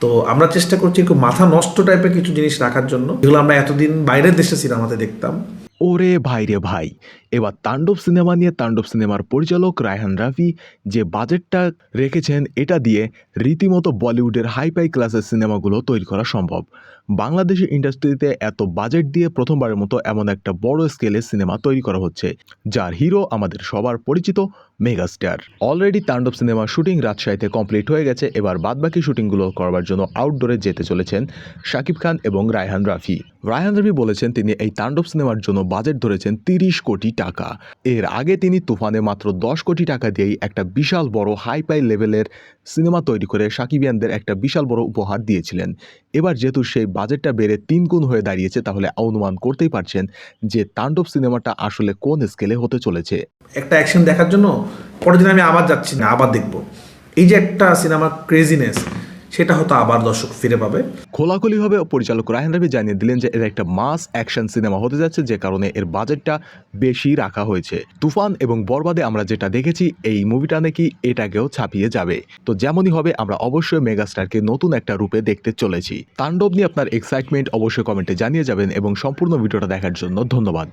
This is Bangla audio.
তো আমরা চেষ্টা করছি একটু মাথা নষ্ট টাইপের কিছু জিনিস রাখার জন্য। যেগুলো আমরা এতদিন বাইরের দেশে সিনেমাতে দেখতাম। ওরে ভাই রে ভাই এবার তাণ্ডব সিনেমা নিয়ে তাণ্ডব সিনেমার পরিচালক রায়হান রাফি যে বাজেটটা রেখেছেন এটা দিয়ে রীতিমতো বলিউডের হাইপাই ক্লাসের সিনেমাগুলো তৈরি করা সম্ভব। বাংলাদেশি ইন্ডাস্ট্রিতে এত বাজেট দিয়ে প্রথমবারের মতো এমন একটা বড় স্কেলের সিনেমা তৈরি করা হচ্ছে, যার হিরো আমাদের সবার পরিচিত মেগাস্টার। অলরেডি তাণ্ডব সিনেমার শুটিং রাজশাহীতে কমপ্লিট হয়ে গেছে, এবার বাদবাকি শুটিংগুলো করবার জন্য আউটডোরে যেতে চলেছেন শাকিব খান এবং রায়হান রাফি। রায়হান রাফি বলেছেন তিনি এই তাণ্ডব সিনেমার জন্য বাজেট ধরেছেন তিরিশ কোটি টাকা। এর আগে তিনি তুফানে মাত্র দশ কোটি টাকা দিয়েই একটা বিশাল বড় হাইপাই লেভেলের সিনেমা তৈরি করে সাকিবিয়ানদের একটা বিশাল বড় উপহার দিয়েছিলেন। এবার যেহেতু সেই বাজেটটা বেড়ে তিন গুণ হয়ে দাঁড়িয়েছে, তাহলে অনুমান করতেই পারছেন যে তাণ্ডব সিনেমাটা আসলে কোন স্কেলে হতে চলেছে। একটা অ্যাকশন দেখার জন্য পরের দিন আমি আবার যাচ্ছি না, আবার দেখব। এই যে একটা সিনেমার ক্রেজিনেস সেটা হয়তো আবার দর্শক ফিরে পাবে। খোলাখুলিভাবে পরিচালক রায়হান রাফি জানিয়ে দিলেন যে এটা একটা মাস অ্যাকশন সিনেমা হতে যাচ্ছে যে কারণে এর বাজেটটা বেশি রাখা হয়েছে। তুফান এবং বরবাদে আমরা যেটা দেখেছি, এই মুভিটা নাকি এটাকেও ছাপিয়ে যাবে। তো যেমনই হবে, আমরা অবশ্যই মেগাস্টারকে নতুন একটা রূপে দেখতে চলেছি। তাণ্ডব নিয়ে আপনার এক্সাইটমেন্ট অবশ্যই কমেন্টে জানিয়ে যাবেন এবং সম্পূর্ণ ভিডিওটা দেখার জন্য ধন্যবাদ।